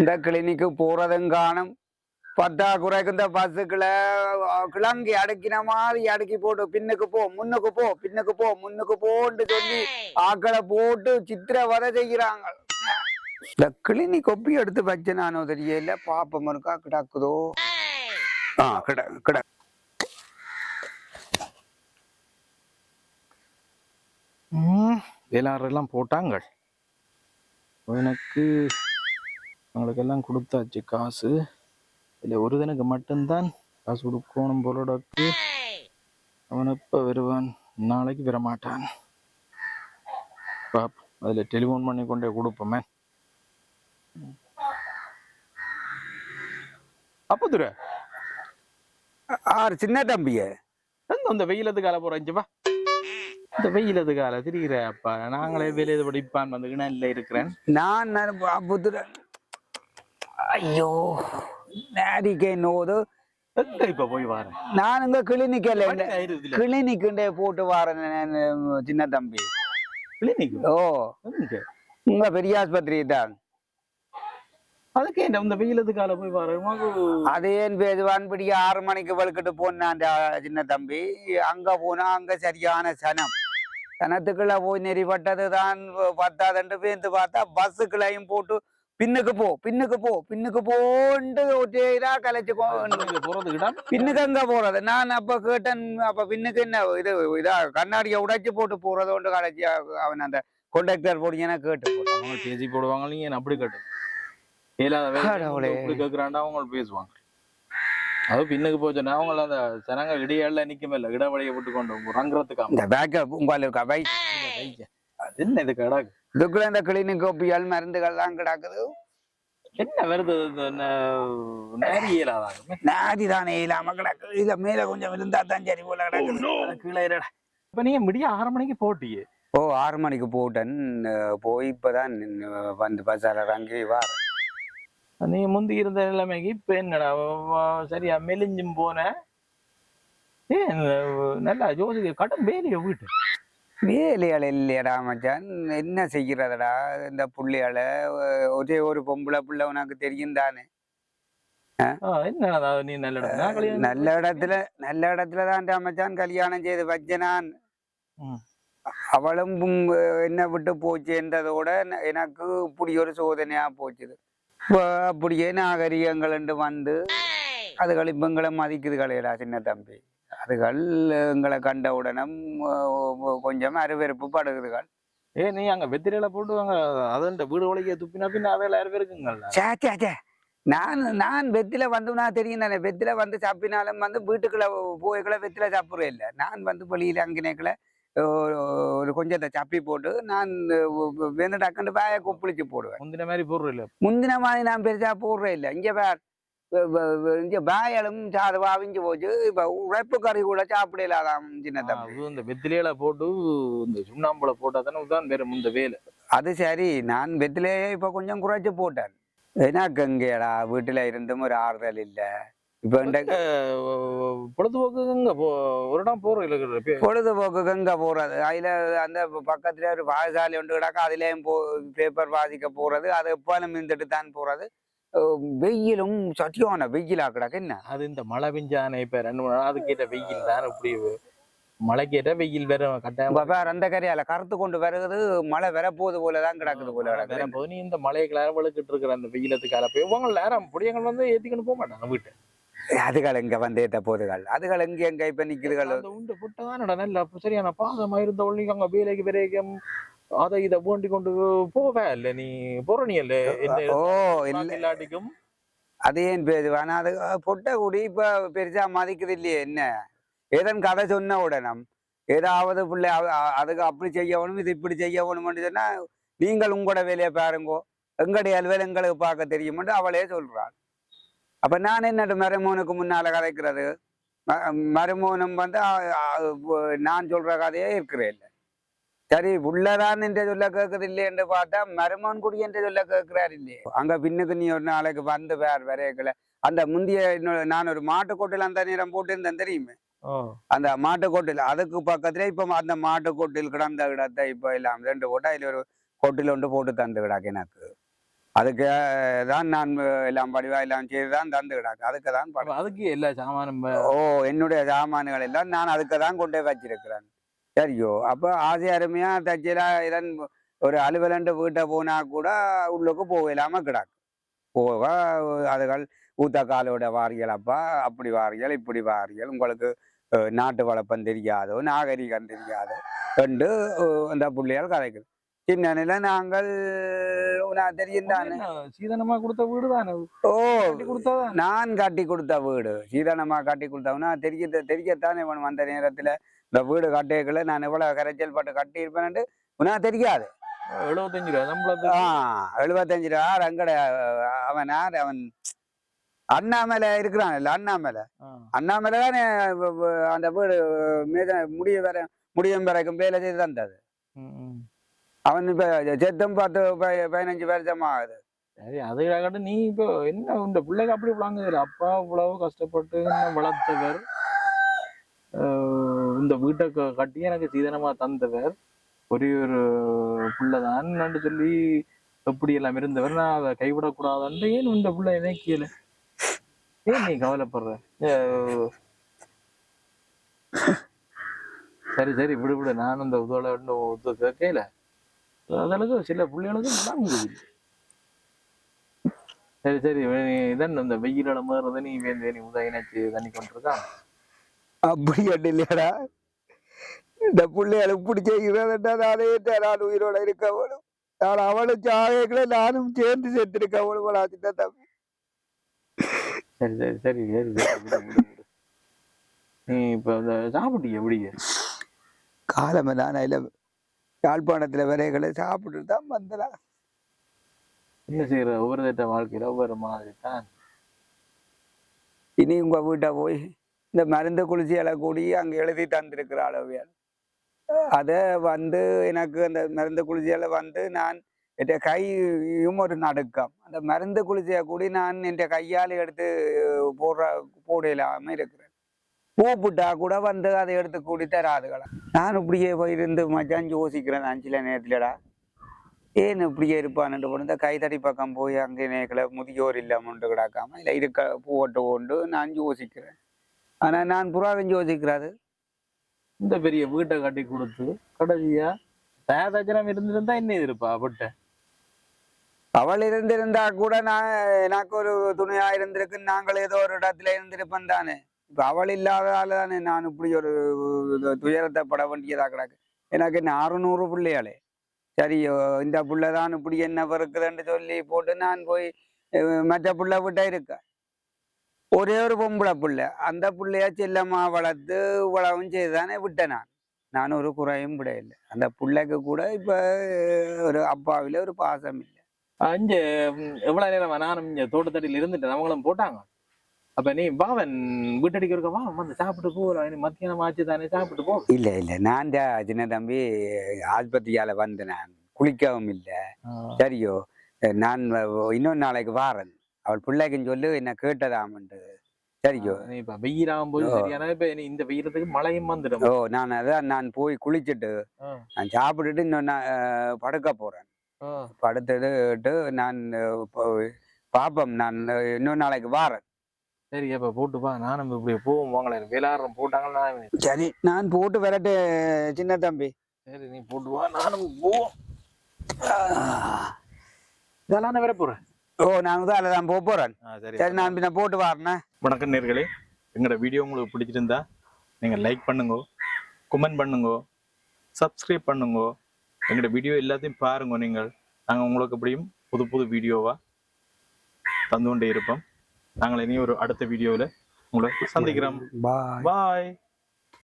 இந்த கிளினிக்கு போறதும் காணும் பத்தாக்குறைக்கு இந்த பஸ்ஸுக்குள்ள கிளங்கி அடுக்கின மாதிரி அடுக்கி போட்டு பின்னுக்கு போ முன்னுக்கு போ பின்னுக்கு போ முன்னுக்கு போன்னு சொல்லி ஆக்களை போட்டு சித்திரவதை செய்கிறாங்க. இந்த கிளினி கொப்பி எடுத்து வச்சு நானோ தெரியல. பாப்பம் இருக்கா? கிடக்குதோ? ஆ கிட கிட. வேளாரெல்லாம் போட்டாங்க. எனக்கு அவங்களுக்கெல்லாம் கொடுத்தாச்சு காசு. இதில் ஒரு தினக்கு மட்டும்தான் காசு கொடுக்கணும் போலோடக்கு அவன் எப்போ வருவான்? நாளைக்கு வரமாட்டான். பாப் அதில் டெலிஃபோன் பண்ணி கொண்டே கொடுப்போமே. அப்போ துர ஆறு சின்ன தம்பிய. இந்த வெயிலத்து கால போகிறேன் வா. இந்த வெயிலத்து கால திரிகிற அப்பா. நாங்களே வெளியே படிப்பான் வந்து இல்லை இருக்கிறேன். நான் புத்திர ஐயோ நாரிக்கே நோது இப்ப போய் வாரேன்? நான் இங்க ஆயிருதுல. கிளினிக்குண்டே போட்டு வாரேன் சின்ன தம்பி. கிளினிக்? ஓ? உங்க பெரிய ஆஸ்பத்திரி தான். அதுக்கு என்ன இந்த வெயிலத்து கால போய் வாரேன்? அதே பேசுவான்படி ஆறு மணிக்கு வழுக்கிட்டு போனான் சின்ன தம்பி. அங்க போனா அங்க சரியான சனம். சனத்துக்குள்ள போய் நெறிப்பட்டது தான் பத்தாதண்டு பேந்து பார்த்தா பஸ்ஸுக்குள்ளையும் போட்டு பின்னுக்கு போ பின்னுக்கு போ பின்னுக்கு போண்டு ஒற்றா கலைச்சு போறது இடம் பின்னுக்கு எங்க போறது நான் அப்ப கேட்டேன் அப்ப பின்னுக்கு என்ன இது இதா கண்ணாடியை உடைச்சு போட்டு போறது ஒன்று கலைச்சி அவன் அந்த கொண்டக்டர் போடிங்கன்னா கேட்டு போட்டான் பேசி போடுவாங்க நீங்க அப்படி கட்டு. இப்படி கேட்கறாண்டா அவங்க பேசுவாங்க அது பின்னுக்கு போச்சுன்னா அவங்க அந்த ஜனங்க இடையால நிக்கமே இல்ல. இடவழியை விட்டு கொண்டு ரங்குறதுக்கு இந்த பேக்க உங்களுக்கு வை. அது என்ன இது கடாக்கு இதுக்குள்ள இந்த கிளினிக் ஒப்பியல் மருந்துகள் தான் கிடக்குது. என்ன வருது? நேரி இயலாதாங்க நாதி தானே இல்லாம கிடக்குது. இத மேல கொஞ்சம் இருந்தா தான் சரி போல கிடக்குது. கீழே இருடா. இப்ப நீங்க முடிய ஆறு மணிக்கு போட்டியே? ஓ ஆறு மணிக்கு போட்டேன். போய் இப்பதான் வந்து பசார இறங்கி வா. நீ முந்தி இருந்த நிலைமைக்கு இப்ப என்னடா சரியா மெலிஞ்சும் போன? ஏன் நல்லா யோசிக்க கடன் வேலைய வீட்டு? வேலையாள் இல்லையடா மச்சான். என்ன செய்கிறதடா இந்த புள்ளையால ஒரே ஒரு பொம்பளை புள்ள உனக்கு தெரியும் தானே? நல்ல இடத்துல? நல்ல இடத்துல தான் மச்சான் கல்யாணம் செய்து வச்சனான். அவளும் என்ன விட்டு போச்சுன்றதோட ந- எனக்கு இப்படி ஒரு சோதனையா போச்சுது. அப்படியே நாகரிகங்கள் வந்து அதுகள் இப்ப எங்களை மதிக்குது கலையடா சின்ன தம்பி. அதுகள் எங்களை கண்ட உடனே கொஞ்சம் அருவெருப்பு படுகுதுகள். ஏ நீ அங்க வெத்திரையில போட்டு அங்க அதன் வீடு ஒழிக்க துப்பினா பின்ன அவையில யாரும் இருக்குங்கல்ல சே சே சே நான் நான் வெத்தில வந்து நான் தெரியும் தானே. வெத்தில வந்து சாப்பினாலும் வந்து வீட்டுக்குள்ள போய்க்குள்ள வெத்தில சாப்பிடுறேன் இல்லை. நான் வந்து வெளியில அங்கினேக்குள்ள ஒரு கொஞ்சத்தை சப்பி போட்டு நான் வெந்த டக்குன்னு பாய குப்பிளிச்சு போடுவேன். முந்தின மாதிரி போடுற இல்ல முந்தின மாதிரி நான் பெருசா போடுறேன் இல்லை. இங்க பார் இங்க பாயலும் சாது அவிஞ்சு போச்சு. இப்ப உழைப்பு கறி கூட சாப்பிடலாம் சின்ன தம்பி. இந்த வெத்திலையில போட்டு இந்த சுண்ணாம்புல போட்டா தானே உதான் வேற முந்த வேலை. அது சரி நான் வெத்திலேயே இப்ப கொஞ்சம் குறைச்சு போட்டேன். எனக்கு எங்கேடா வீட்டுல இருந்தும் ஒரு ஆறுதல் இல்ல. இப்ப இந்த அஹ் பொழுதுபோக்கு இங்க போ ஒரு இடம் போற இல்ல பொழுதுபோக்குக்கு எங்க போறது. அதுல அந்த பக்கத்துல ஒரு பாடசாலை ஒன்று கிடக்க. அதுலயும் போ பேப்பர் வாசிக்க போறது. அது எப்பாலும் இருந்துட்டு தான் போறது. வெயிலும் சத்தியான வெயிலா கிடக்கு. என்ன? அது இந்த மழை பெஞ்சானே இப்ப ரெண்டு மூணு நாள் அதுக்கேற்ற வெயில் தான் இப்படி மழைக்கேற்ற வெயில் வேற கட்டாயம். பாரு அந்த கரையால கருத்து கொண்டு வருகிறது மழை வரப்போகுது போலதான் கிடக்குது போல வேற போது நீ இந்த மழையை வழுக்கிட்டு இருக்கிற அந்த வெயிலத்துக்கால போய் உங்க நேரம் புடியங்கள் வந்து ஏத்திக்கணும் போக மாட்டாங்க வீட்டு. அதுகள் எங்க வந்து ஏத்த போதுகள். அதுகள் எங்க எங்க இப்ப நிக்குதுகள்? உண்டு புட்டதான் நல்ல சரியான பாசமா இருந்த ஒண்ணு அங்க வேலைக்கு விரைக்கும். அதை இதை வேண்டி கொண்டு போவே இல்ல நீ? போற நீ இல்ல? என்ன ஓ இல்ல. இல்லாட்டிக்கும்? அது ஏன் பேரு ஆனா அது பொட்டை கூடி இப்ப பெருசா மதிக்குது இல்லையே என்ன? ஏதன் கதை சொன்ன உடனே ஏதாவது பிள்ளை அதுக்கு அப்படி செய்யணும் இது இப்படி செய்யணும்னு சொன்னா நீங்கள் உங்களோட வேலையை பாருங்கோ. எங்களுடைய வேலை எங்களுக்கு பார்க்க தெரியும்னு அவளே சொல்றாள். அப்ப நான் என்னட்டு மருமோனுக்கு முன்னால கதைக்கிறது? மருமோனும் வந்து நான் சொல்ற கதையே இருக்கிறேன் இல்லை. சரி உள்ளதான் என்று சொல்ல கேட்குது இல்லை என்று பார்த்தா மருமோன் குடி என்று சொல்ல கேட்கிறார் இல்லையே. அங்க பின்னுக்கு நீ ஒரு நாளைக்கு வந்து வேற வரையக்கல. அந்த முந்தைய நான் ஒரு மாட்டுக்கொட்டில் அந்த நேரம் போட்டிருந்தேன் தெரியுமே? அந்த மாட்டுக்கொட்டில் அதுக்கு பக்கத்துல இப்ப அந்த மாட்டுக்கொட்டில் கிடந்த இடத்தை இப்ப எல்லாம் ரெண்டு போட்டா இதுல ஒரு கொட்டில் ஒன்று போட்டு தந்து கிடாக்கு எனக்கு. அதுக்கு தான் நான் எல்லாம் படிவா எல்லாம் செய்து தான் தந்து கிடாக்கு. அதுக்கு தான் அப்ப அதுக்கு எல்லா சாமானும் ஓ என்னுடைய சாமான்கள் எல்லாம் நான் அதுக்கு தான் கொண்டு வச்சிருக்கிறேன். சரியோ அப்போ ஆசை அருமையா தச்சலா இதன் ஒரு அலுவலண்டு வீட்டை போனா கூட உள்ளுக்கு போகலாம கிடாக்கு. போக அதுகள் ஊத்த காலோட வாரியல் அப்பா அப்படி வாரியல் இப்படி வாரியல் உங்களுக்கு நாட்டு வளப்பம் தெரியாதோ நாகரிகம் தெரியாதோ ரெண்டு அஹ், அந்த பிள்ளைகள் கதைக்குது. சின்னனில நாங்கள் நான் தெரியும் தானே சீதனமா கொடுத்த வீடு தானே ஓ நான் கட்டி கொடுத்த வீடு. சீதனமா கட்டி கொடுத்தவனா தெரிய தெரியத்தானே வேணும் அந்த நேரத்துல? இந்த வீடு கட்டியக்குள்ள நான் எவ்வளவு கரைச்சல் பட்டு கட்டி இருப்பேன்னு உனக்கு தெரியாது. எழுபத்தஞ்சு ரூபா ஆ எழுபத்தஞ்சு ரூபா அங்கட அவன் யார்? அவன் அண்ணாமலை இருக்கிறான் இல்ல அண்ணாமலை. அண்ணாமலை தானே அந்த வீடு மீத முடிய வர முடியும் வரைக்கும் வேலை செய்து தந்தது. அவன் இப்ப செத்தும் பத்து பதினஞ்சு வருஷம் ஆகுது சரி அதை காட்டு நீ இப்போ என்ன இந்த பிள்ளைக்கு அப்படி விளாங்குதில்ல அப்பா இவ்வளவு கஷ்டப்பட்டு என்ன வளர்த்தவர் இந்த வீட்டை கட்டி எனக்கு சீதனமா தந்தவர் ஒரே ஒரு பிள்ளைதான் சொல்லி எப்படி எல்லாம் இருந்தவர் நான் அதை கைவிடக்கூடாதுன்னு ஏன் இந்த பிள்ளை நினைக்கல ஏன் நீ கவலைப்படுற சரி சரி விடு விடு நானும் இந்த ஒத்து கேட்கல அதற்கு சில பிள்ளைகளுக்கு சரி சரி. இதான் இந்த வெயிலோட மாறுறத நீ வேந்து நீ உதயனாச்சு தண்ணி கொண்டிருக்கான் அப்படி இல்லையாடா. இந்த பிள்ளைகளை இப்படி செய்கிறதா நானே நான் உயிரோட இருக்க வேணும்? நான் அவளை சாகைகளை நானும் சேர்ந்து செத்துருக்க வேணும் சின்ன தம்பி. சரி சரி சரி சரி. நீ இப்ப சாப்பிட்டீங்க எப்படிங்க? காலமே நான் இல்லை. யாழ்ப்பாணத்துல விரைகளை சாப்பிட்டு தான் வந்தனா என்ன செய்யற ஒவ்வொரு திட்ட வாழ்க்கையில ஒவ்வொரு மாதிரி தான். இனி உங்க வீட்டை போய் இந்த மருந்து குளிர்ச்சிகளை கூடி அங்க எழுதி தந்திருக்கிற அளவியல் அதை வந்து எனக்கு அந்த மருந்து குளிர்ச்சிகளை வந்து நான் என் கையும் ஒரு நடுக்கம். அந்த மருந்து குளிர்ச்சியை கூடி நான் என் கையால் எடுத்து போடுற போடலாம இருக்கிறேன். கூப்பிட்டா கூட வந்து அதை எடுத்து கூடி தராதுகளா. நான் இப்படியே போய் இருந்து மச்சான் யோசிக்கிறேன் நான் சில நேரத்துலடா. ஏன் இப்படியே இருப்பான்னு போன இந்த கைத்தடி பக்கம் போய் அங்கே நேக்கில் முதியோர் இல்லாமண்டு கிடக்காம இல்லை இருக்க போட்டு கொண்டு நான் யோசிக்கிறேன். ஆனா நான் புறாவும் யோசிக்கிறாது. இந்த பெரிய வீட்டை கட்டி கொடுத்து கடைசியா தயாதாச்சனம் இருந்திருந்தா என்ன இருப்பா பட்ட அவள் இருந்திருந்தா கூட நான் எனக்கு ஒரு துணையா இருந்திருக்கு நாங்கள் ஏதோ ஒரு இடத்துல இருந்திருப்பேன் தானே. இப்போ அவள் இல்லாததால தானே நான் இப்படி ஒரு துயரத்தை பட வேண்டியதா கிடக்கு. எனக்கு என்ன அறுநூறு பிள்ளையாளே? சரி இந்த பிள்ளை தான் இப்படி என்ன இருக்குதுன்னு சொல்லி போட்டு நான் போய் மற்ற பிள்ளை விட்ட இருக்க. ஒரே ஒரு பொம்பளை பிள்ளை. அந்த புள்ளைய செல்லம்மா வளர்த்து உழவும் செய்து தானே விட்டேன் நான். நான் ஒரு குறையும் விட இல்லை. அந்த பிள்ளைக்கு கூட இப்ப ஒரு அப்பாவில ஒரு பாசம் இல்லை. அஞ்சு ம், எவ்வளவு நேரம் நானும் இங்க தோட்டத்தடியில் இருந்துட்டு அவங்களும் போட்டாங்க. அப்ப நீ வாவன் வீட்டடிக்க இருக்க வா வந்து சாப்பிட்டு போகலாம் மத்தியானம் ஆச்சு தானே சாப்பிட்டு போ. இல்ல இல்ல நான் தான் சின்ன தம்பி ஆஸ்பத்திரியால வந்து நான் குளிக்கவும் இல்லை. சரியோ நான் இன்னொரு நாளைக்கு வாரேன். அவள் பிள்ளைக்குன்னு சொல்லி என்ன கேட்டதாமண்டு. சரியோ. இப்ப வெயிலாகும் போது. சரியான இப்ப இந்த வெயிலத்துக்கு மழையும் வந்துடும். ஓ நான் அதான் நான் போய் குளிச்சுட்டு. நான் சாப்பிட்டுட்டு இன்னும் நான் அஹ், படுக்க போறேன். படுத்துட்டு நான் பாப்போம் நான் இன்னொரு நாளைக்கு வாரேன். சரி அப்ப போட்டு பா நானும் இப்படி போவோம் வாங்களே வேளாரம் போட்டாங்கன்னா சரி நான் போட்டு வரட்டு சின்ன தம்பி. சரி நீ போட்டு வா. நானும் போவோம் இதெல்லாம் வர போறேன் ஓ நான் தான் அதில் தான் போக போறேன். சரி நான் பின்ன போட்டு வரேண்ணே வணக்கம் நேர்களே. எங்களோட வீடியோ உங்களுக்கு பிடிச்சிருந்தா நீங்கள் லைக் பண்ணுங்க கமெண்ட் பண்ணுங்க சப்ஸ்கிரைப் பண்ணுங்க. எங்களோட வீடியோ எல்லாத்தையும் பாருங்க நீங்கள். நாங்கள் உங்களுக்கு எப்படியும் புது புது வீடியோவா தந்து கொண்டே இருப்போம். நாங்கள் இனி ஒரு அடுத்த வீடியோவில் உங்களை சந்திக்கிறோம். பாய் பாய்